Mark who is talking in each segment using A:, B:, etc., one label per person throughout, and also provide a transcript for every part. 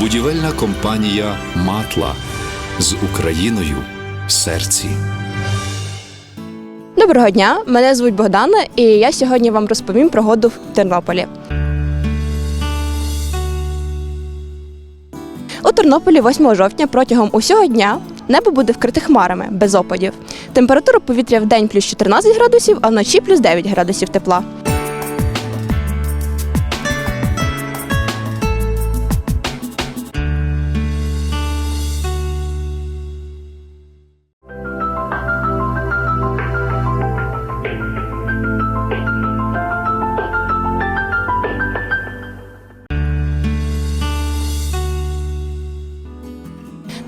A: Будівельна компанія Матла з Україною в серці.
B: Доброго дня, мене звуть Богдана, і я сьогодні вам розповім про году в Тернополі. Тернополі 8 жовтня протягом усього дня небо буде вкрите хмарами без опадів. Температура повітря в день плюс 14 градусів, а вночі плюс 9 градусів тепла.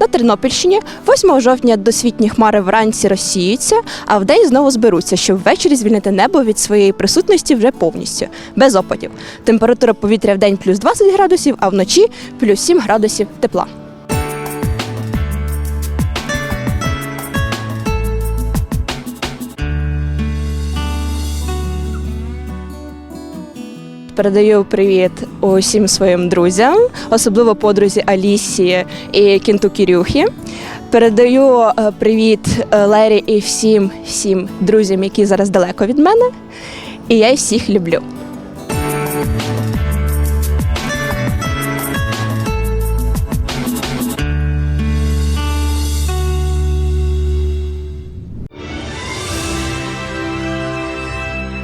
B: На Тернопільщині 8 жовтня досвітні хмари вранці розсіються, а вдень знову зберуться, щоб ввечері звільнити небо від своєї присутності вже повністю, без опадів. Температура повітря в день плюс 20 градусів, а вночі плюс 7 градусів тепла. Передаю привіт усім своїм друзям, особливо подрузі Алісі і кінту Кірюхі. Передаю е, привіт е, Лері і всім всім друзям, які зараз далеко від мене. І я їх всіх люблю.